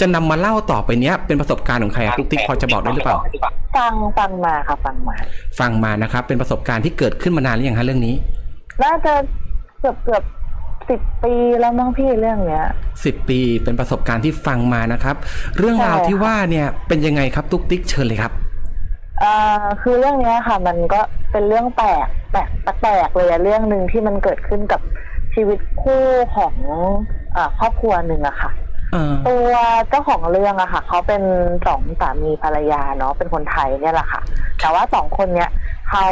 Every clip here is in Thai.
จะนำมาเล่าต่อไปเนี้ยเป็นประสบการณ์ของใครอะตุ๊กติ๊กพอจะบอกได้หรือเปล่า ฟังฟังมาค่ะฟังมา ฟังมานะครับ เป็นประสบการณ์ที่เกิดขึ้นมานานหรือยังฮะเรื่องนี้ น่าจะเกือบเกือบสิบปีแล้วมั้งพี่เรื่องเนี้ยสิบปีเป็นประสบการณ์ที่ฟังมานะครับ เรื่องราวใช่ค่ะที่ว่าเนี่ยเป็นยังไงครับตุ๊กติ๊กเชิญเลยครับเอ่อคือเรื่องเนี้ยค่ะ มันก็เป็นเรื่องแปลกแปลกแปลกเลยอะเรื่องหนึ่งที่มันเกิดขึ้นกับชีวิตคู่ของเอ่อครอบครัวหนึ่งอะค่ะเออ ตัวเจ้าของเรื่องอะค่ะเขาเป็นสองสามีภรรยาเนาะเป็นคนไทยเนี่ยแหละค่ะ แต่ว่าสองคนเนี้ยเขา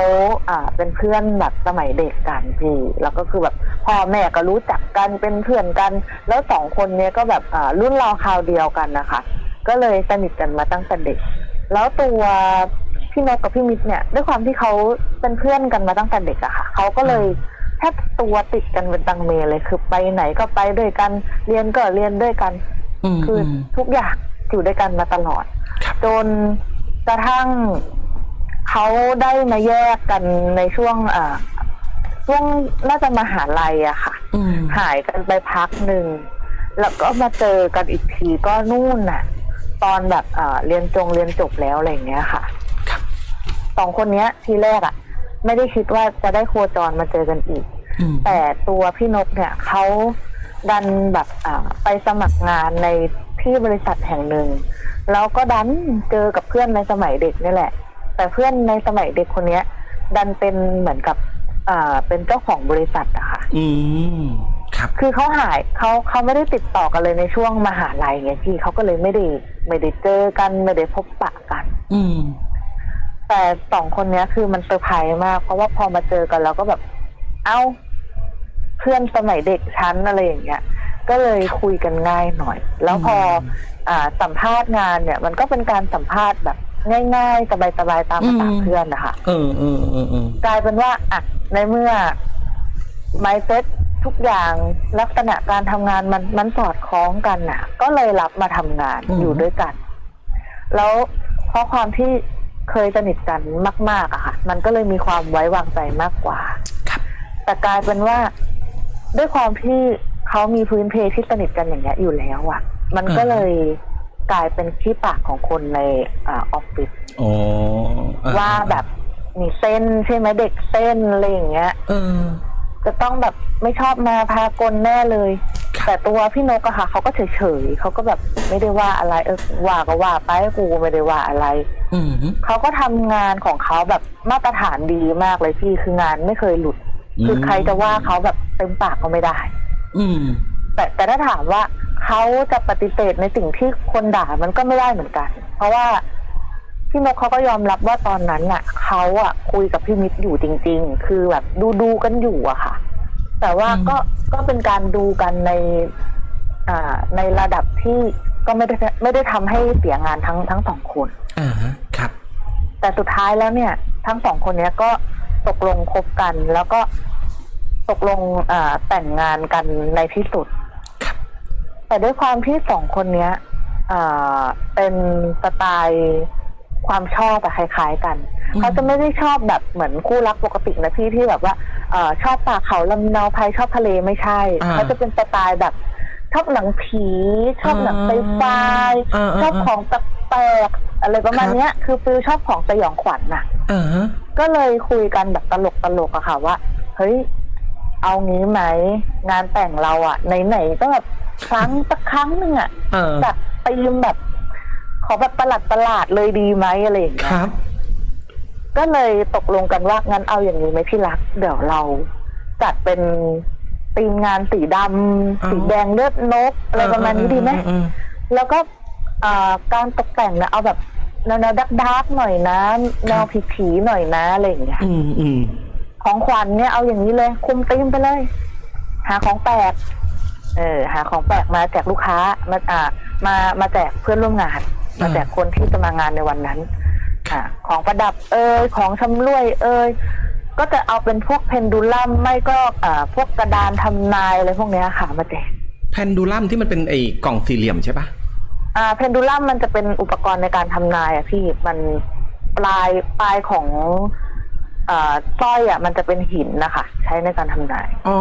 อ่าเป็นเพื่อนแบบสมัยเด็กกันพี่ แล้วก็คือแบบพ่อแม่ก็รู้จักกันเป็นเพื่อนกัน แล้วสองคนเนี้ยก็แบบอ่ารุ่นราวคราวเดียวกันนะคะก็เลยสนิทกันมาตั้งแต่เด็ก แล้วตัวพี่นกกับพี่มิตรเนี่ยด้วยความที่เขาเป็นเพื่อนกันมาตั้งแต่เด็กอะค่ะเขาก็เลย แทบตัวติดกันเป็นตังเมเลยคือไปไหนก็ไปด้วยกัน เรียนก็เรียนด้วยกันอืมคืออือมทุกอย่างอยู่ด้วยกันมาตลอดครับจนกระทั่งเขาได้มาแยกกันในช่วงอ่าช่วงน่าจะมหาลัยอะค่ะอืมหายกันไปพักหนึ่ง แล้วก็มาเจอกันอีกทีก็นู่นน่ะ ตอนแบบเอ่อเรียนจงเรียนจบแล้วอะไรอย่างเงี้ยค่ะครับสองคนเนี้ยทีแรกอะ ไม่ได้คิดว่าจะได้โคจรมาเจอกันอีกอืมแต่ตัวพี่นกเนี่ยเขาดันแบบอ่าไปสมัครงานในที่บริษัทแห่งหนึ่ง แล้วก็ดันเจอกับเพื่อนในสมัยเด็กนี่แหละ แต่เพื่อนในสมัยเด็กคนเนี้ย ดันเป็นเหมือนกับอ่าเป็นเจ้าของบริษัทอะค่ะ อืมครับ คือเขาหายเขาเขาไม่ได้ติดต่อกันเลยในช่วงมหาลัยไงพี่เขาก็เลยไม่ได้ไม่ได้เจอกันไม่ได้พบปะกัน อืม แต่สองคนเนี้ยคือมันเซอร์ไพรส์มาก เพราะว่าพอมาเจอกันแล้วก็แบบ เอ้า เพื่อนสมัยเด็กชั้นอะไรอย่างเงี้ย ก็เลยคุยกันง่ายหน่อย แล้วพอ อ่า สัมภาษณ์งานเนี่ย มันก็เป็นการสัมภาษณ์แบบ ง่ายๆ สบายๆตามภาษาอืมเพื่อนนะคะเออเออเออเออกลายเป็นว่าอะในเมื่อ mindset ทุกอย่างลักษณะการทำงานมันมันสอดคล้องกันน่ะ ก็เลยรับมาทำงานอยู่ด้วยกัน แล้วเพราะความที่ เคยสนิทกันมาก ๆอะค่ะ มันก็เลยมีความไว้วางใจมากกว่า ครับแต่กลายเป็นว่า ด้วยความที่เขามีพื้นเพที่สนิทกันอย่างเงี้ยอยู่แล้วอะมันก็เลยกลายเป็นขี้ปากของคนในอาออฟฟิศอ๋ออ่ว่าแบบมีเส้นใช่ไหมเด็กเส้นอะไรอย่างเงี้ย เออ จะต้องแบบไม่ชอบมาพากลแน่เลย ครับ แต่ตัวพี่นกอะค่ะเขาก็เฉยๆเขาก็แบบไม่ได้ว่าอะไรเออว่าก็ว่าไปกูไม่ได้ว่าอะไรอืม เขาก็ทำงานของเขาแบบมาตรฐานดีมากเลยพี่คืองานไม่เคยหลุด คือใครจะว่าเขาแบบเต็มปากก็ไม่ได้ อืม แต่แต่ถ้าถามว่าเขาจะปฏิเสธในสิ่งที่คนด่ามันก็ไม่ได้เหมือนกัน เพราะว่าพี่นกเขาก็ยอมรับว่าตอนนั้นน่ะเขาอะคุยกับพี่มิตรอยู่จริง ๆ คือแบบดูดูๆกันอยู่อะค่ะ แต่ว่าอืมก็ก็เป็นการดูกันใน อ่าในระดับที่ ก็ไม่ได้ไม่ได้ทำให้เสียงานทั้งทั้งสองคนอ่าฮะครับ แต่สุดท้ายแล้วเนี่ย ทั้งสองคนเนี้ยก็ตกลงคบกัน แล้วก็ตกลงอ่าแต่งงานกันในที่สุดครับแต่ด้วยความที่สองคนเนี้ยอ่าเป็นสไตล์ความชอบอะคล้ายๆกันอืมเขาจะไม่ได้ชอบแบบเหมือนคู่รักปกตินะพี่ที่แบบว่าเออชอบป่าเขาลำเนาภัยชอบทะเลไม่ใช่อ่าเขาจะเป็นสไตล์แบบ ชอบหนังผี ชอบหนังไซไฟอ่าอ่าชอบของแปลกๆอะไรประมาณครับเนี้ย คือฟิลชอบของสยองขวัญน่ะอ่าฮะก็เลยคุยกันแบบตลกตลกๆอะค่ะว่า เฮ้ย เอางี้ไหม งานแต่งเราอะไหนๆก็แบบครั้งสักครั้งหนึ่งอะเออแบบตีมแบบ ขอแบบประหลาดประหลาดๆเลยดีไหมอะไรอย่างคเงี้ยรับก็เลยตกลงกันว่างั้นเอาอย่างนี้ไหมพี่รัก เดี๋ยวเราจัดเป็น ตีมงานสีดำอ๋อสีแดงเลือดนกอะไรประมาณนี้ดีไหมเออแล้วก็อ่าการตกแต่งเนี่ยเอาแบบแนวๆดักๆหน่อยนะแนวผีๆหน่อยนะอะไรอย่างเงี้ยอืมอืมของขวัญเนี่ยเอาอย่างนี้เลย คุมตีมไปเลย หาของแปลกเออ หาของแปลกมาแจกลูกค้ามาอ่ามามาแจกเพื่อนร่วมงาน มาแจกคนที่จะมางานในวันนั้นอ่าของประดับเอยของชำร่วย เอย ก็จะเอาเป็นพวกเพนดูลัมไม่ก็อ่าพวกกระดานทำนายอะไรพวกเนี้ยค่ะมาแจกแพนดูลัมที่มันเป็นไอ้กล่องสี่เหลี่ยมใช่ปะอ่าเพนดูลัมมันจะเป็นอุปกรณ์ในการทำนายอะพี่มันปลายปลายของอ่าสร้อยอะมันจะเป็นหินนะคะใช้ในการทำนาย อ๋อ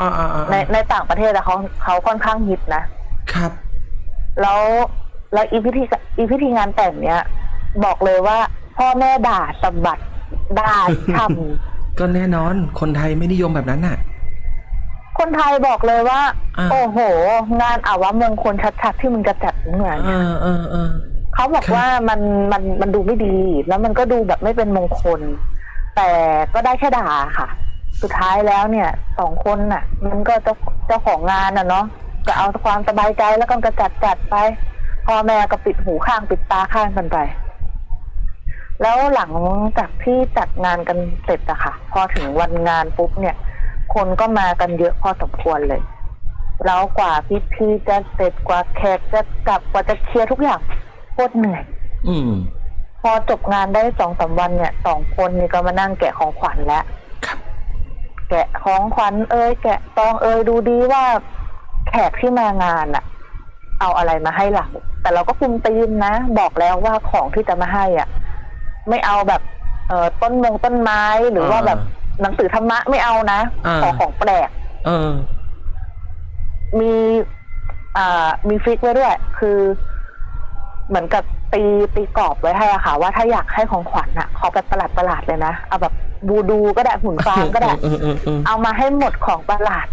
อ่าอ่าอ่าในในต่างประเทศอะเขาเขาค่อนข้างฮิตนะ ครับ แล้วแล้วอีพิธีอีพิธีงานแต่งเนี้ย บอกเลยว่าพ่อแม่ด่าสะบัด ด่าช่ก็แน่นอน คนไทยไม่นิยมแบบนั้นน่ะำคนไทยบอกเลยว่า อ่า โอ้โห งานอาวะมงคลชัดๆที่มึงจะจัดเหมือนเออเออเออ เขาบอกครับว่ามันมันมันดูไม่ดี แล้วมันก็ดูแบบไม่เป็นมงคล แต่ก็ได้แค่ด่าค่ะ สุดท้ายแล้วเนี่ยสองคนน่ะ มันก็เจ้าเจ้าของงานน่ะเนาะก็เอาความสบายใจแล้วก็กระจัดจัดไปพ่อแม่ก็ปิดหูข้างปิดตาข้างกันไป แล้วหลังจากที่จัดงานกันเสร็จอะค่ะ พอถึงวันงานปุ๊บเนี่ย คนก็มากันเยอะพอสมควรเลย แล้วกว่าพิธีจะเสร็จกว่าแขกจะกลับกว่าจะเคลียร์ทุกอย่างโคตรเหนื่อยอืม พอจบงานได้สองสามวันเนี่ยสองคนนี่ก็มานั่งแกะของขวัญแล้วครับแกะของขวัญเอ้ยแกะตองเอ้ยดูดีว่า แขกที่มางานอะเอาอะไรมาให้เราแต่เราก็คุมตีมนะ บอกแล้วว่าของที่จะมาให้อะ ไม่เอาแบบเอ่อต้นมงต้นไม้หรือว่าแบบหนังสือธรรมะไม่เอานะอ่า ขอของแปลก เออ มีอ่ามีฟิกไว้ด้วย คือ เหมือนกับตีตีกรอบไว้ให้อะค่ะ ว่าถ้าอยากให้ของขวัญอะขอแบบประหลาดประหลาดๆเลยนะ เอาแบบบูดูก็ได้หุ่นฟางก็ได้ เออเออเออเอามาให้หมดของประหลาด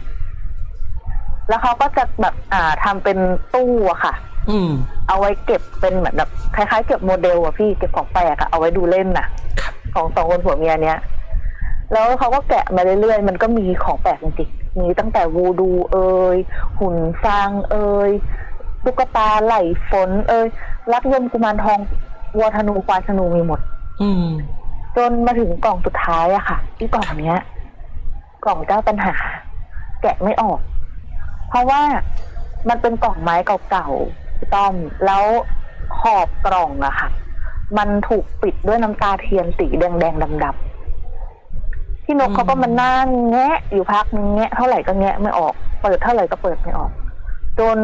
แล้วเขาก็จะแบบอ่าทำเป็นตู้อะค่ะ อืม เอาไว้เก็บเป็นเหมือนแบบคล้ายๆ เก็บโมเดลอะพี่เก็บของแปลกอะเอาไว้ดูเล่นน่ะครับของสองคนผัวเมียเนี้ยแล้วเขาก็แกะมาเรื่อยๆ มันก็มีของแปลกจริงๆมีตั้งแต่วูดูเอ่ยหุ่นฟางเอ่ยตุ๊กตาไหลฝน เอ่ยรักยมกุมารทองวัวธนูควายธนูมีหมด อืม จนมาถึงกล่องสุดท้ายอะค่ะที่กล่องเนี้ย กล่องเจ้าปัญหา แกะไม่ออก เพราะว่ามันเป็นกล่องไม้เก่าๆพี่ต้อม แล้วขอบกล่องอะค่ะ มันถูกปิดด้วยน้ำตาเทียนสีแดงๆดำๆพี่นกอืมเขาก็มานั่งแงะ อยู่พักนึงแงะเท่าไหร่ก็แงะไม่ออก เปิดเท่าไหร่ก็เปิดไม่ออก จน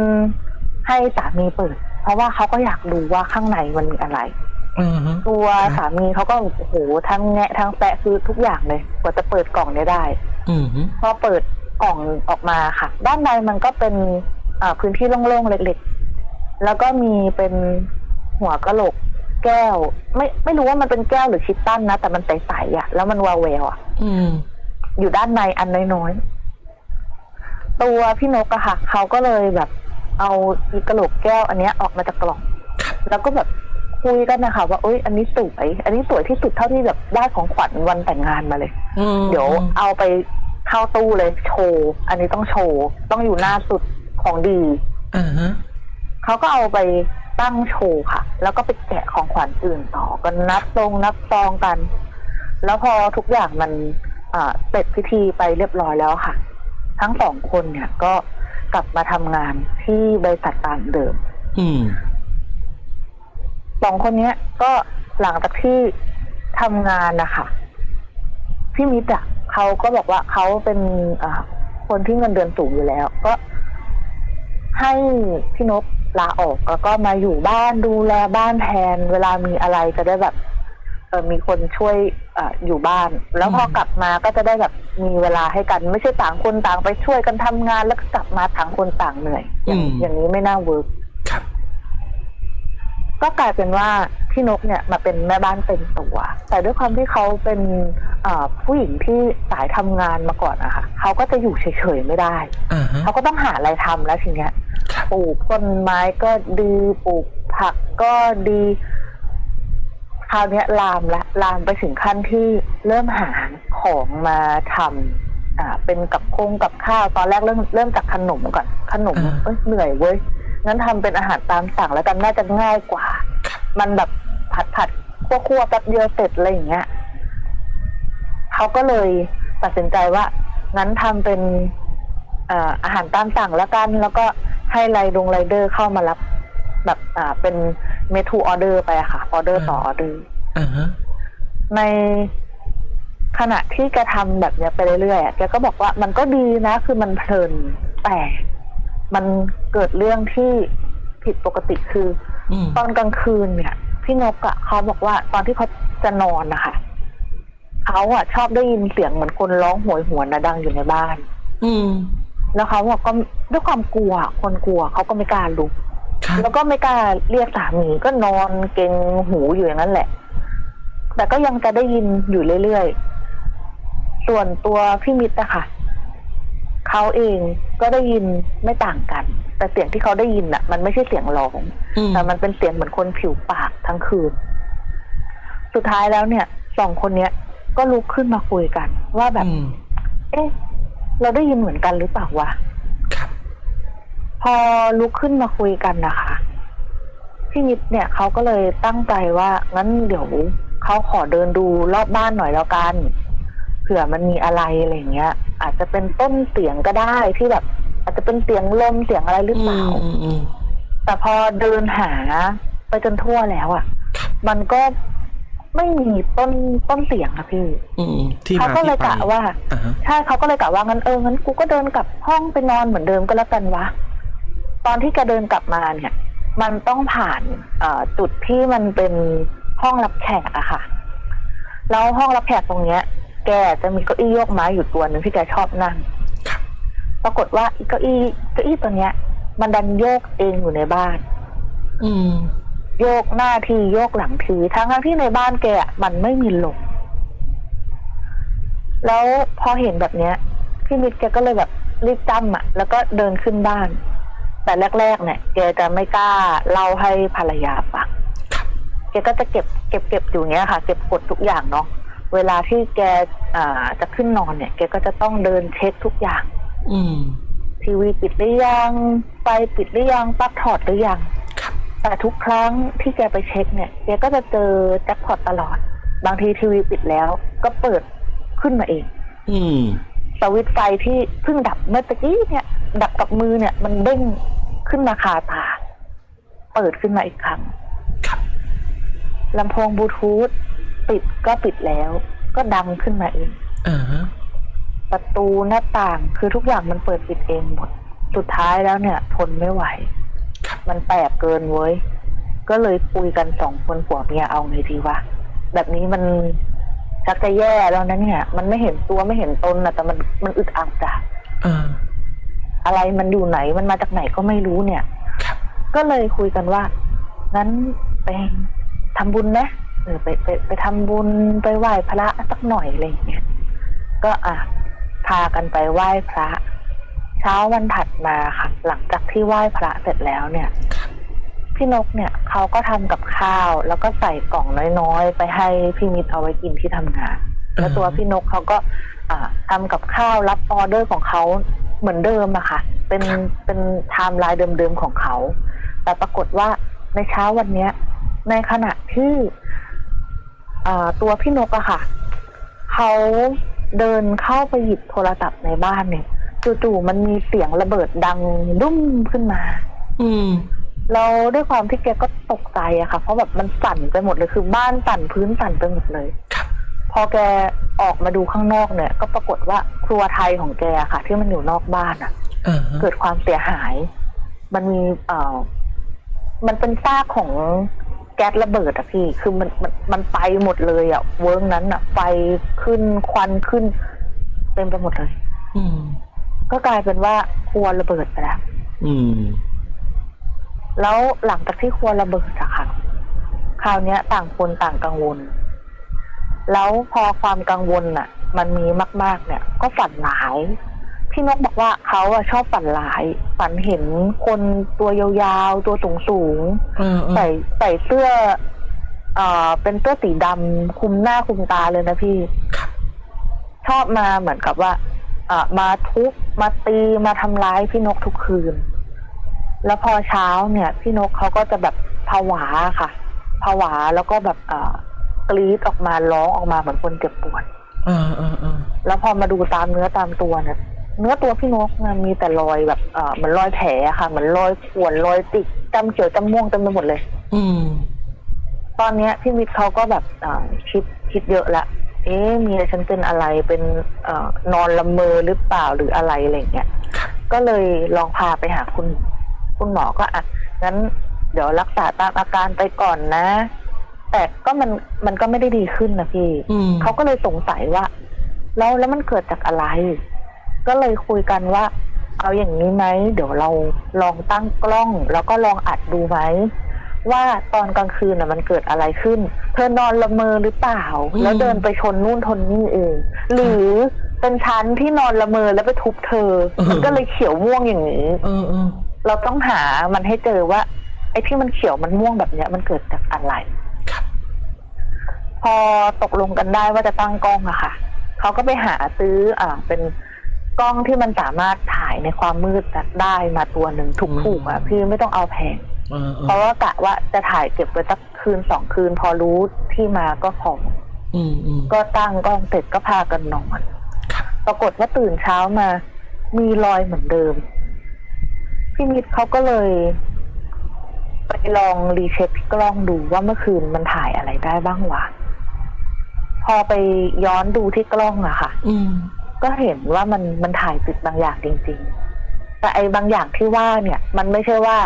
ให้สามีเปิด เพราะว่าเขาก็อยากดูว่าข้างในมันมีอะไรเออฮะตัวครับสามีเขาก็โอ้โหทั้งแงะทั้งแปะคือทุกอย่างเลย กว่าจะเปิดกล่องเนี้ยได้ อืมฮึพอเปิด กล่องออกมาค่ะ ด้านในมันก็เป็นอ่าพื้นที่โล่งๆเล็กๆ แล้วก็มีเป็นหัวกะโหลกแก้ว ไม่ไม่รู้ว่ามันเป็นแก้วหรือชิตตันนะ แต่มันใสๆอะ แล้วมันวาวแววอะอืมอยู่ด้านในอันน้อยๆตัวพี่นกอะค่ะ เขาก็เลยแบบ เอาอีกระโหลกแก้ว อันเนี้ยออกมาจากกล่อง แล้วก็แบบคุยกันนะคะว่าเอ้ยอันนี้สวย อันนี้สวยที่สุดเท่าที่แบบได้ของขวัญวันแต่งงานมาเลยอืมเดี๋ยวเอาไป เข้าตู้เลยโชว์ อันนี้ต้องโชว์ ต้องอยู่หน้าสุดของดีอ่าฮะเขาก็เอาไปตั้งโชว์ค่ะ แล้วก็ไปแกะของขวัญอื่นต่อกันนับตรงนับซองกัน แล้วพอทุกอย่างมันอ่าเสร็จพิธีไปเรียบร้อยแล้วค่ะ ทั้งสองคนเนี่ยก็กลับมาทำงานที่บริษัทตามเดิมอืมสองคนเนี้ย ก็หลังจากที่ทำงานนะคะพี่มิตรอะ เขาก็บอกว่าเขาเป็นอ่าคนที่เงินเดือนสูงอยู่แล้ว ก็ให้พี่นกลาออกแล้วก็มาอยู่บ้านดูแลบ้านแทน เวลามีอะไรจะได้แบบเออมีคนช่วยเอออยู่บ้าน แล้วพออืมกลับมาก็จะได้แบบมีเวลาให้กัน ไม่ใช่ต่างคนต่างไปช่วยกันทำงานแล้วก็กลับมาต่างคนต่างเหนื่อยอย่างอย่างนี้ไม่น่าเวิร์กครับ ก็กลายเป็นว่าพี่นกเนี่ยมาเป็นแม่บ้านเต็มตัว แต่ด้วยความที่เขาเป็นอ่าผู้หญิงที่สายทำงานมาก่อนนะคะเขาก็จะอยู่เฉยๆไม่ได้อ่าฮะเขาก็ต้องหาอะไรทำแล้วทีเนี้ยครับปลูกต้นไม้ก็ดีปลูกผักก็ดีคราวเนี้ยลามละลามไปถึงขั้นที่เริ่มหาของมาทำอ่าเป็นกับคงกับข้าวตอนแรกเริ่มเริ่มจากขนมก่อนขนมอ่าเอ้ยเหนื่อยเว้ย งั้นทำเป็นอาหารตามสั่งแล้วกันน่าจะง่ายกว่า มันแบบผัดผัดคั่วคั่วๆแป๊บเดียวเสร็จอะไรอย่างเงี้ยเขาก็เลยตัดสินใจว่า งั้นทำเป็นเอ่ออาหารตามสั่งแล้วกัน แล้วก็ให้ไรดงไรเดอร์เข้ามารับ แบบอ่าเป็นเมทูออเดอร์ไปอะค่ะออเดอร์ต่อออเดอร์อ่าฮะในขณะที่แกทำแบบเนี้ยไปเรื่อยๆอะแกก็บอกว่ามันก็ดีนะ คือมันเพลินแต่ มันเกิดเรื่องที่ผิดปกติคืออืมตอนกลางคืนเนี่ย พี่นกอะเขาบอกว่าตอนที่เขาจะนอนนะคะเขาอะชอบได้ยินเสียงเหมือนคนร้องโหวยหวนนะดังอยู่ในบ้าน อืมแล้วเขาบอกก็ด้วยความกลัว คนกลัวเขาก็ไม่กล้าลุก ครับแล้วก็ไม่กล้าเรียกสามีก็นอนเกรงหูอยู่อย่างนั้นแหละ แต่ก็ยังจะได้ยินอยู่เรื่อยๆ ส่วนตัวพี่มิตรอะค่ะ เขาเองก็ได้ยินไม่ต่างกัน แต่เสียงที่เขาได้ยินอะมันไม่ใช่เสียงร้องอืมแต่มันเป็นเสียงเหมือนคนผิวปากทั้งคืน สุดท้ายแล้วเนี่ยสองคนเนี้ยก็ลุกขึ้นมาคุยกัน ว่าแบบอืมเอ๊ะ เราได้ยินเหมือนกันหรือเปล่าวะครับพอลุกขึ้นมาคุยกันนะคะพี่นิดเนี่ยเขาก็เลยตั้งใจว่างั้นเดี๋ยวเขาขอเดินดูรอบบ้านหน่อยแล้วกันเผื่อมันมีอะไรอะไรอย่างเงี้ย อาจจะเป็นต้นเสียงก็ได้ที่แบบ อาจจะเป็นเสียงลมเสียงอะไรหรือเปล่าอืมอืมแต่พอเดินหาไปจนทั่วแล้วอะ่ะ มันก็ไม่มีต้นต้นเสียงอะพี่อืมที่เขามาก็ที่เลยไปกะว่าอ่าฮะใช่เขาก็เลยกะว่างั้นเอองั้นกูก็เดินกลับห้องไปนอนเหมือนเดิมก็แล้วกันวะตอนที่แกเดินกลับมาเนี่ย มันต้องผ่านเอ่อจุดที่มันเป็นห้องรับแขกอะค่ะ แล้วห้องรับแขกตรงเนี้ย แกจะมีเก้าอี้โยกไม้อยู่ตัวหนึ่งที่แกชอบนั่งครับปรากฏว่าอีเก้าอี้เก้าอี้ตัวเนี้ย มันดันโยกเองอยู่ในบ้าน อืม โยกหน้าทีโยกหลังทีทั้งทั้งที่ในบ้านแกอะมันไม่มีลมแล้วพอเห็นแบบเนี้ยพี่มิตรแกก็เลยแบบรีบจำอะ แล้วก็เดินขึ้นบ้าน แต่แรก ๆ เนี่ยแกจะไม่กล้าเล่าให้ภรรยาฟังครับแกก็จะเก็บเก็บเก็บอยู่เนี้ยค่ะ เก็บกดทุกอย่างเนาะ เวลาที่แกอ่าจะขึ้นนอนเนี่ย แกก็จะต้องเดินเช็คทุกอย่าง อืมทีวีปิดหรือยัง ไฟปิดหรือยังปลั๊กถอดหรือยังครับแต่ทุกครั้งที่แกไปเช็คเนี่ย แกก็จะเจอแจ็คพอตตลอด บางทีทีวีปิดแล้ว ก็เปิดขึ้นมาเอง อืมสวิตช์ไฟที่เพิ่งดับเมื่อตะกี้เนี่ย ดับกับมือเนี่ย มันเด้งขึ้นมาคาตา เปิดขึ้นมาอีกครั้งครับลำโพงบลูทูธ ปิดก็ปิดแล้ว ก็ดังขึ้นมาเองอ่าฮะประตูหน้าต่างคือทุกอย่างมันเปิดปิดเองหมด สุดท้ายแล้วเนี่ย ทนไม่ไหวครับมันแปลกเกินเว้ย ก็เลยคุยกันสองคนผัวเมียเอาไงดีวะ แบบนี้มันชักจะแย่แล้วนะเนี่ย มันไม่เห็นตัวไม่เห็นตนนะแต่มันมันอึดอัดอะอ่าอะไรมันอยู่ไหนมันมาจากไหนก็ไม่รู้เนี่ยครับก็เลยคุยกันว่า งั้นไปทำบุญนะเออไปไปไปทำบุญไปไหว้พระสักหน่อยอะไรอย่างเงี้ยก็อะพากันไปไหว้พระ เช้าวันถัดมาค่ะหลังจากที่ไหว้พระเสร็จแล้วเนี่ยครับพี่นกเนี่ยเขาก็ทำกับข้าว แล้วก็ใส่กล่องน้อยๆ ไปให้พี่มิตรเอาไว้กินที่ทำงาน แล้วตัวพี่นกเขาก็อ่าทำกับข้าวรับออเดอร์ของเขาเหมือนเดิมอะค่ะ เป็นเป็นไทม์ไลน์เดิมๆของเขา แต่ปรากฏว่าในเช้าวันเนี้ย ในขณะที่อ่า ตัวพี่นกอะค่ะเขาเดินเข้าไปหยิบโทรศัพท์ในบ้านเนี่ยจู่ๆมันมีเสียงระเบิดดังดุ้มขึ้นมา อืมแล้วด้วยความที่แกก็ตกใจอะค่ะ เพราะแบบมันสั่นไปหมดเลยคือบ้านสั่นพื้นสั่นไปหมดเลยครับพอแกออกมาดูข้างนอกเนี่ย ก็ปรากฏว่าครัวไทยของแกอะค่ะ ที่มันอยู่นอกบ้านอะอ่าฮะเกิดความเสียหาย มันมีเอ่อมันเป็นซากของ แก๊สระเบิดอะพี่ คือมันมันมันไปหมดเลยอะเวิร์กนั้นอะไฟขึ้นควันขึ้นเต็มไปหมดเลย อืม ก็กลายเป็นว่าครัวระเบิดไปแล้ว อืม แล้วหลังจากที่ครัวระเบิดอะค่ะ คราวเนี้ย ต่างคนต่างกังวล แล้วพอความกังวลน่ะมันมีมาก ๆ เนี่ย ก็ฝันร้าย พี่นกบอกว่าเขาอะชอบฝันร้าย ฝันเห็นคนตัวยาวๆ ตัวสูงอ่าๆอ่าใส่ใส่เสื้อเอ่อเป็นเสื้อสีดำคลุมหน้าคลุมตาเลยนะพี่ครับชอบมาเหมือนกับว่าเอ่อมาทุบมาตีมาทำร้ายพี่นกทุกคืน แล้วพอเช้าเนี่ย พี่นกเขาก็จะแบบผวาค่ะผวาแล้วก็แบบเอ่อกรีดออกมาร้องออกมาเหมือนคนเจ็บปวดอ่าอ่าอ่าแล้วพอมาดูตามเนื้อตามตัวเนี่ย เนื้อตัวพี่นกเนี่ยมีแต่รอยแบบเอ่อเหมือนรอยแผลอะค่ะเหมือนรอยข่วนรอยติกจำเขียวจำม่วงเต็มไปหมดเลย อืม ตอนเนี้ยพี่มิตรเขาก็แบบเอ่อคิดคิดเยอะละ เอ๊ะเมียฉันเป็นอะไรเป็นเอ่อนอนละเมอหรือเปล่าหรืออะไรอะไรอย่างเงี้ยก็เลยลองพาไปหาคุณ คุณหมอก็อะงั้น เดี๋ยวรักษาตามอาการไปก่อนนะ แต่ก็มันมันก็ไม่ได้ดีขึ้นนะพี่ อืมเขาก็เลยสงสัยว่า แล้วแล้วมันเกิดจากอะไร ก็เลยคุยกันว่า เอาอย่างนี้ไหมเดี๋ยวเราลองตั้งกล้อง แล้วก็ลองอัดดูไหมว่าตอนกลางคืนน่ะมันเกิดอะไรขึ้น เธอนอนละเมอหรือเปล่าอืมแล้วเดินไปชนนู่นชนนี่เอง หรือเป็นฉันที่นอนละเมอแล้วไปทุบเธอ มันก็เลยเขียวม่วงอย่างนี้ เออเออเราต้องหามันให้เจอว่า ไอ้ที่มันเขียวมันม่วงแบบเนี้ย มันเกิดจากอะไรครับพอตกลงกันได้ว่าจะตั้งกล้องอะค่ะ เขาก็ไปหาซื้ออ่าเป็น กล้องที่มันสามารถถ่ายในความมืดได้มาตัวหนึ่งถูกๆอะพี่ไม่ต้องเอาแพงเออเอเพราะอว่ากะว่าจะถ่ายเก็บไว้สักคืนสองคืน พอรู้ที่มาก็พออืมอืมก็ตั้งกล้องเสร็จก็พากันนอนครับปรากฏว่าตื่นเช้ามา มีรอยเหมือนเดิม พี่มิตรเขาก็เลย ไปลองรีเช็คที่กล้องดูว่าเมื่อคืนมันถ่ายอะไรได้บ้างวะพอไปย้อนดูที่กล้องอะค่ะ อืม ก็เห็นว่ามันมันถ่ายติดบางอย่างจริง ๆ แต่ไอ้บางอย่างที่ว่าเนี่ย มันไม่ใช่ว่า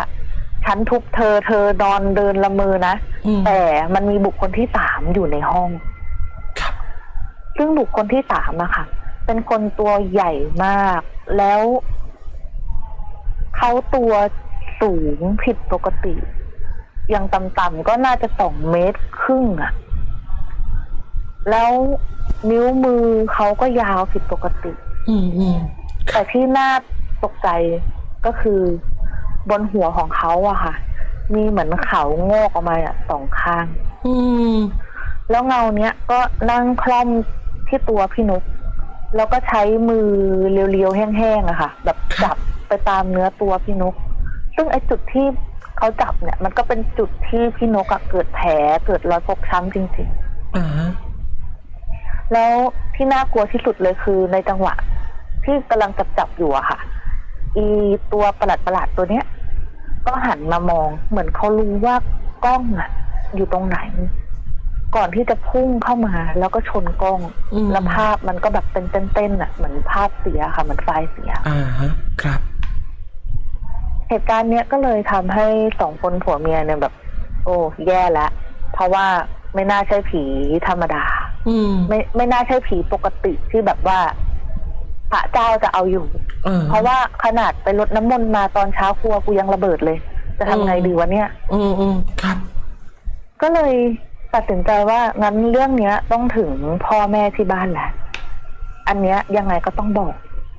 ฉันทุบเธอเธอนอนเดินละเมอนะอืม แต่มันมีบุคคลที่สามอยู่ในห้อง ครับ ซึ่งบุคคลที่สามอะค่ะ เป็นคนตัวใหญ่มาก แล้วเขาตัวสูงผิดปกติ อย่างต่ำๆก็น่าจะสองเมตรครึ่งอะ แล้วนิ้วมือเขาก็ยาวผิดปกติ อืมอืมแต่ที่น่าตกใจก็คือบนหัวของเขาอะค่ะ มีเหมือนเขางอกออกมาอะสองข้าง อืมแล้วเงาเนี้ยก็นั่งคล่อมที่ตัวพี่นุกแล้วก็ใช้มือเรียวๆแห้งๆอะค่ะ แบบจับไปตามเนื้อตัวพี่นุก ซึ่งไอ้จุดที่เขาจับเนี่ย มันก็เป็นจุดที่พี่นกอะเกิดแผลเกิดรอยฟกช้ำจริงอ่าฮะๆ แล้วที่น่ากลัวที่สุดเลยคือในจังหวะ ที่กำลังจับจับๆอยู่อะค่ะ อีตัวประหลาดประหลาดๆตัวเนี้ย ก็หันมามอง เหมือนเขารู้ว่ากล้องอะอยู่ตรงไหน ก่อนที่จะพุ่งเข้ามา แล้วก็ชนกล้องอืม แล้วภาพมันก็แบบเป็นเต้นๆอะเหมือนภาพเสียค่ะเหมือนไฟล์เสีย อ่าฮะครับ เหตุการณ์เนี้ยก็เลยทำให้สองคนผัวเมียเนี่ยแบบ โอ้แย่แล้วเพราะว่าไม่น่าใช่ผีธรรมดา อืม ไม่ไม่น่าใช่ผีปกติที่แบบว่า พระเจ้าจะเอาอยู่ เออ เพราะว่าขนาดไปรดน้ำมนต์มาตอนเช้าครัวกูยังระเบิดเลย จะทำไงดีวะเนี่ย อืมอืมครับ ก็เลยตัดสินใจว่างั้นเรื่องเนี้ย ต้องถึงพ่อแม่ที่บ้านแหละ อันเนี้ยยังไงก็ต้องบอก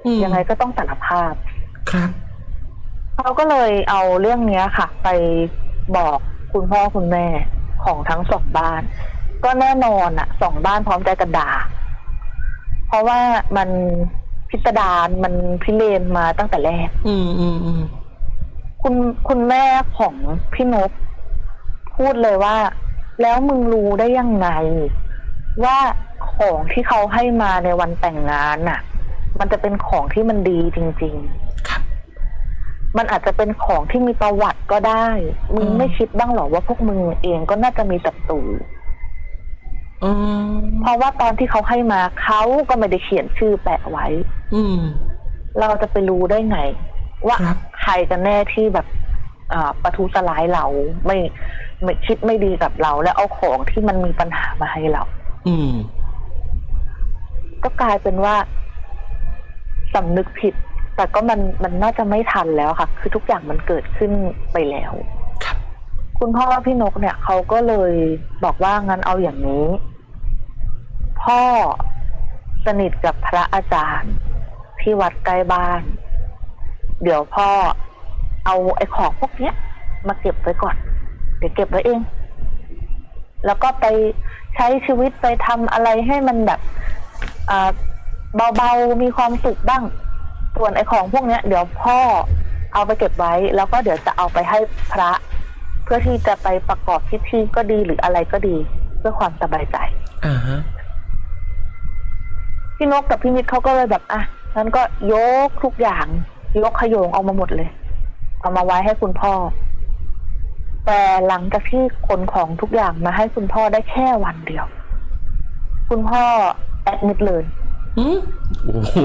อืมยังไงก็ต้องสารภาพ ครับ เขาก็เลยเอาเรื่องเนี้ยค่ะ ไปบอกคุณพ่อคุณแม่ของทั้งสองบ้าน ก็แน่นอนอะสองบ้านพร้อมใจกันด่า เพราะว่ามันพิสดารมันพิเรนมาตั้งแต่แรก อืมอืมอืมคุณคุณแม่ของพี่นกพูดเลยว่า แล้วมึงรู้ได้ยังไง ว่าของที่เขาให้มาในวันแต่งงานน่ะ มันจะเป็นของที่มันดีจริง ๆ ครับ มันอาจจะเป็นของที่มีประวัติก็ได้ มึงอืมไม่คิดบ้างหรอว่าพวกมึงเองก็น่าจะมีศัตรู อืมเพราะว่าตอนที่เขาให้มาเขาก็ไม่ได้เขียนชื่อแปะไว้ อืม เราจะไปรู้ได้ไง ว่าครับ ใครกันแน่ที่แบบอ่าประทุษร้ายเราไม่ไม่คิดไม่ดีกับเรา แล้วเอาของที่มันมีปัญหามาให้เรา อืม ก็กลายเป็นว่าสำนึกผิด แต่ก็มันมันน่าจะไม่ทันแล้วค่ะ คือทุกอย่างมันเกิดขึ้นไปแล้ว ครับ คุณพ่อพี่นกเนี่ยเขาก็เลยบอกว่างั้นเอาอย่างนี้ พ่อสนิทกับพระอาจารย์ที่วัดใกล้บ้าน เดี๋ยวพ่อเอาไอ้ของพวกเนี้ย มาเก็บไว้ก่อน เดี๋ยวเก็บไว้เอง แล้วก็ไปใช้ชีวิตไปทำอะไรให้มันแบบเบาๆมีความสุขบ้าง ส่วนไอ้ของพวกเนี้ย เดี๋ยวพ่อเอาไปเก็บไว้ แล้วก็เดี๋ยวจะเอาไปให้พระ เพื่อที่จะไปประกอบพิธีก็ดีหรืออะไรก็ดี เพื่อความสบายใจอ่าฮะ พี่นกกับพี่มิตรเขาก็เลยแบบอะงั้นก็ยกทุกอย่าง ยกขโยงเอามาหมดเลย เอามาไว้ให้คุณพ่อ แต่หลังจากที่ขนของทุกอย่างมาให้คุณพ่อได้แค่วันเดียว คุณพ่อแอดมิดเลยอืมโอ้โห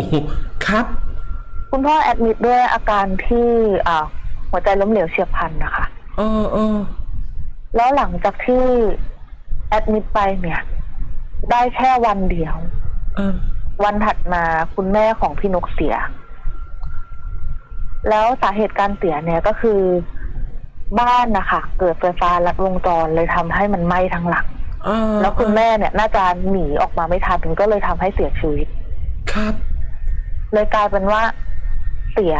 ครับ คุณพ่อแอดมิดด้วยอาการที่อ่าหัวใจล้มเหลวเฉียบพลันนะคะเออเออแล้วหลังจากที่แอดมิดไปเนี่ย ได้แค่วันเดียว เออ วันถัดมาคุณแม่ของพี่นกเสีย แล้วสาเหตุการเสียเนี่ยก็คือบ้านนะคะเกิดไฟฟ้าลัดวงจรเลยทำให้มันไหม้ทั้งหลังอ่าแล้วคุณแม่เนี่ย น่าจะหนีออกมาไม่ทันก็เลยทำให้เสียชีวิต ครับ เลยกลายเป็นว่าเสีย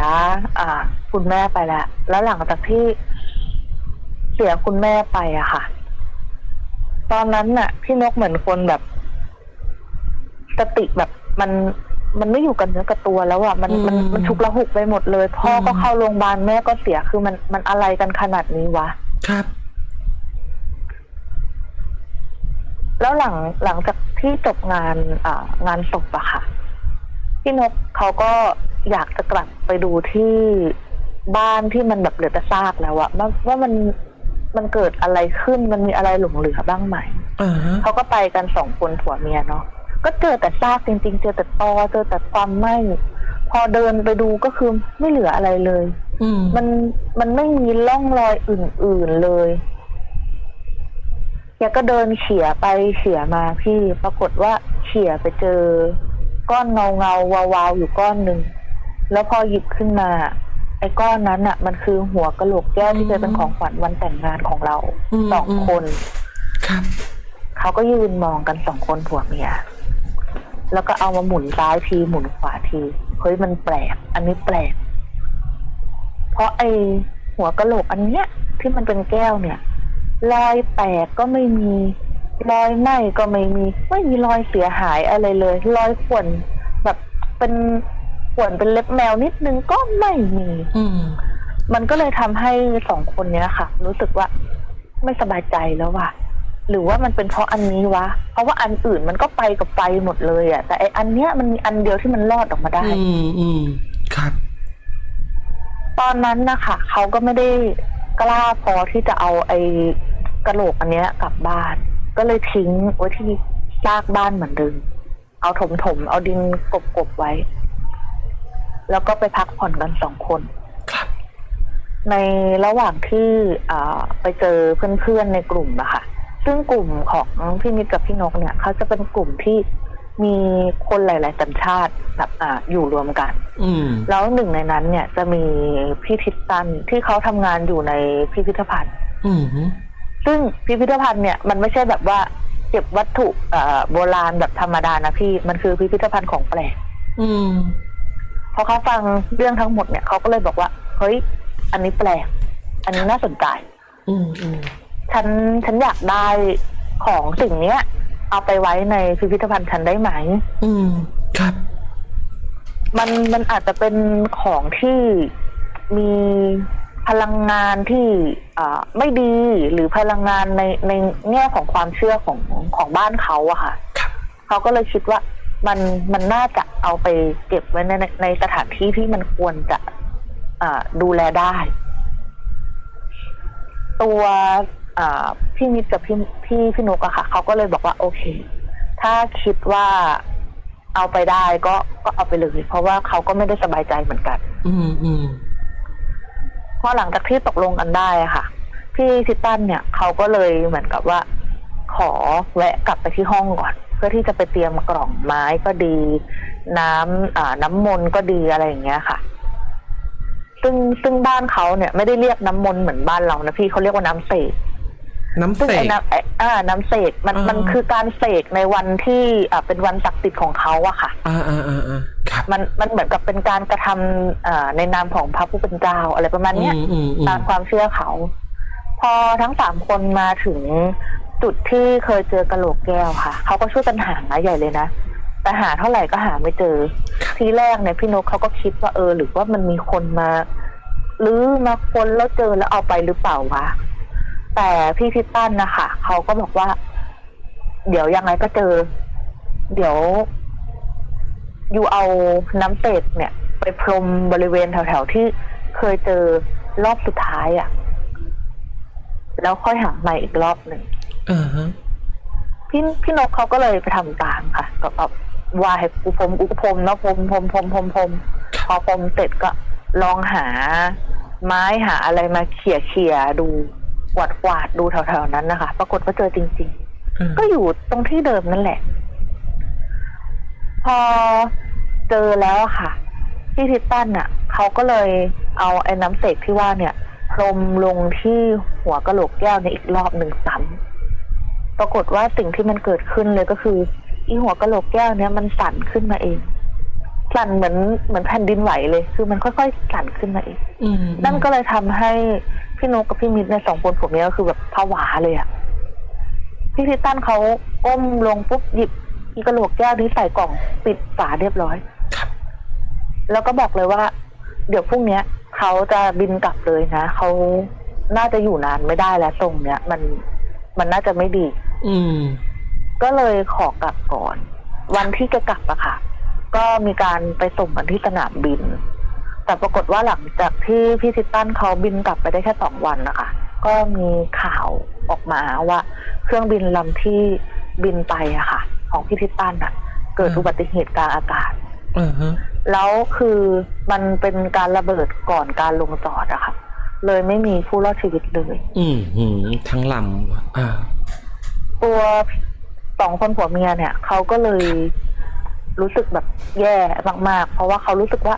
อ่า คุณแม่ไปแล้วแล้วหลังจากที่เสียคุณแม่ไปอะค่ะ ตอนนั้นน่ะ พี่นกเหมือนคนแบบสติแบบ มันมันไม่อยู่กับเนื้อกับตัวแล้วอะมันมันมันชุกละหุกไปหมดเลย พ่อก็เข้าโรงพยาบาลแม่ก็เสียคือมันมันอะไรกันขนาดนี้วะ ครับ แล้วหลังหลังจากที่จบงานอ่างานศพอะค่ะ พี่นกเขาก็อยากจะกลับไปดูที่บ้านที่มันแบบเหลือแต่ซากแล้วอะว่าว่ามันมันเกิดอะไรขึ้นมันมีอะไรหลงเหลือบ้างไหม อ่าฮะเขาก็ไปกันสองคนผัวเมียเนาะ ก็เจอแต่ซากจริงๆ เจอแต่ตอเจอแต่ความไหม้พอเดินไปดูก็คือไม่เหลืออะไรเลยอืมมันมันไม่มีร่องรอยอื่นๆเลยแกก็เดินเขี่ยไปเขี่ยมาพี่ ปรากฏว่าเขี่ยไปเจอ ก้อนเงาเงาๆวาวๆอยู่ก้อนหนึ่ง แล้วพอหยิบขึ้นมา ไอ้ก้อนนั้นอะ มันคือหัวกะโหลกแก้วที่เคยเป็นของขวัญวันแต่งงานของเราอืมสองคน ครับ เขาก็ยืนมองกันสองคนผัวเมีย แล้วก็เอามาหมุนซ้ายทีหมุนขวาทีเฮ้ยมันแปลก อันนี้แปลก เพราะไอหัวกะโหลกอันเนี้ย ที่มันเป็นแก้วเนี่ยรอยแตกก็ไม่มีรอยไหม้ก็ไม่มี ไม่มีรอยเสียหายอะไรเลยรอยข่วนแบบเป็นข่วนเป็นเล็บแมวนิดนึงก็ไม่มี อืมมันก็เลยทำให้สองคนเนี้ยค่ะ รู้สึกว่าไม่สบายใจแล้วว่ะ หรือว่ามันเป็นเพราะอันนี้วะ เพราะว่าอันอื่นมันก็ไปกับไฟหมดเลยอะแต่ไออันเนี้ยมันมีอันเดียวที่มันรอดออกมาได้ อืมอืมครับ ตอนนั้นนะคะเขาก็ไม่ได้กล้าพอที่จะเอาไอ้กระโหลกอันเนี้ยกลับบ้าน ก็เลยทิ้งไว้ที่ซากบ้านเหมือนเดิมเอาถมถมๆเอาดินกบกบๆไว้ แล้วก็ไปพักผ่อนกันสองคน ครับ ในระหว่างที่อ่าไปเจอเพื่อนๆในกลุ่มอะค่ะ ซึ่งกลุ่มของพี่มิตรกับพี่นกเนี่ยเขาจะเป็นกลุ่มที่มีคนหลาย ๆสัญชาติแบบอ่าอยู่รวมกันอืมแล้วหนึ่งในนั้นเนี่ยจะมีพี่ทิศตันที่เขาทำงานอยู่ในพิพิธภัณฑ์อืมซึ่งพิพิธภัณฑ์เนี่ยมันไม่ใช่แบบว่าเก็บวัตถุเอ่อโบราณแบบธรรมดานะพี่มันคือพิพิธภัณฑ์ของแปลกอืมพอเขาฟังเรื่องทั้งหมดเนี่ยเขาก็เลยบอกว่า เฮ้ย อันนี้แปลก อันนี้น่าสนใจ อืมอืม ฉันฉันอยากได้ของสิ่งเนี้ย เอาไปไว้ในพิพิธภัณฑ์ฉันได้ไหม อืม ครับ มันมันอาจจะเป็นของที่มีพลังงานที่อ่าไม่ดีหรือพลังงานในในแง่ของความเชื่อของของบ้านเขาอะค่ะครับ เขาก็เลยคิดว่ามันมันน่าจะเอาไปเก็บไว้ในในในสถานที่ที่มันควรจะอ่าดูแลได้ ตัวอ่า พี่มิตรกับพี่พี่พี่นกอะค่ะเขาก็เลยบอกว่าโอเค ถ้าคิดว่าเอาไปได้ก็ก็เอาไปเลย เพราะว่าเขาก็ไม่ได้สบายใจเหมือนกัน อืมอืมพอหลังจากที่ตกลงกันได้อะค่ะ พี่ทิตันเนี่ยเขาก็เลยเหมือนกับว่า ขอแวะกลับไปที่ห้องก่อน เพื่อที่จะไปเตรียมกล่องไม้ก็ดี น้ำอ่าน้ำมนต์ก็ดีอะไรอย่างเงี้ยค่ะ ซึ่งซึ่งบ้านเขาเนี่ย ไม่ได้เรียกน้ำมนต์เหมือนบ้านเรานะพี่เขาเรียกว่าน้ำเสก น้ำซึ่งเสไอ้ก น้ำไอ้อ่าน้ำเสกมันอ่ามั มันคือการเสกในวันที่อ่าเป็นวันศักดิ์สิทธิ์ของเขาอะค่ะ อ่าอ่าอ่าอ่าครับมันมันเหมือนกับเป็นการกระทำอ่าในนามของพระผู้เป็นเจ้าอะไรประมาณเนี้ย อืมอืมอืมตามความเชื่อเขา พอทั้งสามคนมาถึงจุดที่เคยเจอกระโหลกแก้วค่ะ เขาก็ช่วยกันหาใหญ่เลยนะ แต่หาเท่าไหร่ก็หาไม่เจอ ทีแรกเนี่ยพี่นกเขาก็คิดว่าเออ หรือว่ามันมีคนมา หรือมาคนแล้วเจอแล้วเอาไปหรือเปล่าวะ แต่พี่ทิตันนะคะเขาก็บอกว่า เดี๋ยวยังไงก็เจอ เดี๋ยวอยู่เอาน้ำเศษเนี่ย ไปพรมบริเวณแถวๆที่เคยเจอรอบสุดท้ายอะ่ะ แล้วค่อยหาใหม่อีกรอบหนึ่งอ่าฮะพี่พี่นกเขาก็เลยไปทำตามค่ะก็แบบว่าให้กูพรมกูก็พรมเนาะพรมพรมพรมพรมพรมพอพรมเสร็จก็ลองหาไม้หาอะไรมาเขี่ยเขี่ยดู กวาดกวาดดูแถวๆนั้นนะคะ ปรากฏว่าเจอจริงๆอ่าก็อยู่ตรงที่เดิมนั่นแหละ พอเจอแล้วอะค่ะพี่ทิตันอะเขเขาก็เลยเอาไอ้น้ำเสกที่ว่าเนี่ยพรมลงที่หัวกะโหลกแก้วเนี่ยอีกรอบหนึ่งซ้ำปรากฏว่าสิ่งที่มันเกิดขึ้นเลยก็คืออีหัวกะโหลกแก้วเนี่ยมันสั่นขึ้นมาเองสั่นเหมือนเหมือนแผ่นดินไหวเลย คือมันค่อยๆสั่นขึ้นมาเองอืมนั่นก็เลยทำให้ พี่นกกับพี่มิตรในยสองคนผมเนี่ยก็คือแบบผวาเลยอะพี่ทิตันเขาก้มลงปุ๊บหยิบอีกระโหลกแก้วนี้ใส่กล่องปิดฝาเรียบร้อย ครับ แล้วก็บอกเลยว่า เดี๋ยวพรุ่งเนี้ยเขาจะบินกลับเลยนะเขาน่าจะอยู่นานไม่ได้แล้วตรงเนี้ย มันมันน่าจะไม่ดี อืม ก็เลยขอกลับก่อน วันที่จะกลับอะค่ะ ก็มีการไปส่งกันที่สนามบิน แต่ปรากฏว่าหลังจากที่พี่ทิตันเขาบินกลับไปได้แค่สองวันนะคะก็มีข่าวออกมาว่า เครื่องบินลำที่บินไปอะค่ะ ของพี่ทิตันอะเกิดอืมอุบัติเหตุกลางอากาศเออฮะแล้วคือมันเป็นการระเบิดก่อนการลงจอดอะค่ะ เลยไม่มีผู้รอดชีวิตเลย อืมหืมทั้งลำอ่าตัวสองคนผัวเมียเนี่ยเขาก็เลยรู้สึกแบบแย่มากๆ เพราะว่าเขารู้สึกว่า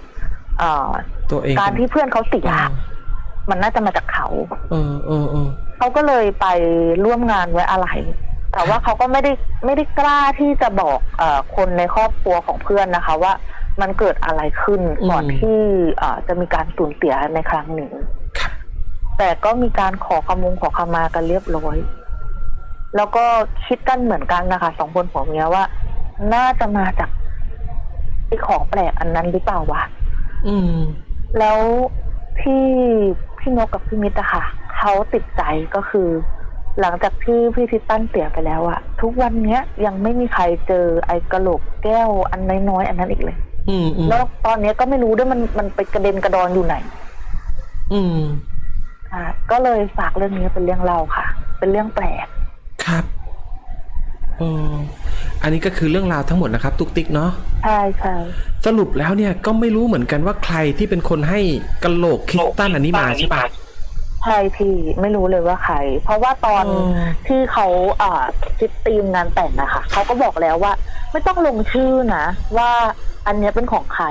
เอ่อตัวเองการที่เพื่อนเขาเสียอ่ามันน่าจะมาจากเขาเออเออเออเขาก็เลยไปร่วมงานไว้อะไร แต่ว่าเขาก็ไม่ได้ไม่ได้กล้าที่จะบอกเออคนในครอบครัวของเพื่อนนะคะ ว่ามันเกิดอะไรขึ้นก่อนที่เอ่อจะมีการสูญเสียในครั้งนี้ครับแต่ก็มีการขอขมงขอขมากันเรียบร้อย แล้วก็คิดกันเหมือนกันนะคะสองคนผัวเมียว่า น่าจะมาจากไอ้ของแปลกอันนั้นหรือเปล่าวะ อืม แล้วที่พี่นกกับพี่มิตรอะค่ะเขาติดใจก็คือ หลังจากที่พี่ทิตันเสียไปแล้วอะทุกวันเนี้ยยังไม่มีใครเจอไอ้กระโหลกแก้วอันน้อยๆอันนั้นอีกเลย อืมอืมแล้วตอนเนี้ยก็ไม่รู้ด้วยมันมันไปกระเด็นกระดอนอยู่ไหน อืม ค่ะ ก็เลยฝากเรื่องนี้เป็นเรื่องเล่าค่ะ เป็นเรื่องแปลกครับ อ๋ออันนี้ก็คือเรื่องราวทั้งหมดนะครับ ตุกติ๊กเนาะใช่ใช่สรุปแล้วเนี่ยก็ไม่รู้เหมือนกันว่าใครที่เป็นคนให้กะโหลกคริสตันอันนี้มาใช่ปะ ใช่พี่ไม่รู้เลยว่าใคร เพราะว่าตอนอ๋อ ที่เขาอ่าคิดตีมงานแต่งนะคะเขาก็บอกแล้วว่า ไม่ต้องลงชื่อนะว่าอันเนี้ยเป็นของใคร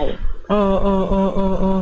เออเออเออเออเออ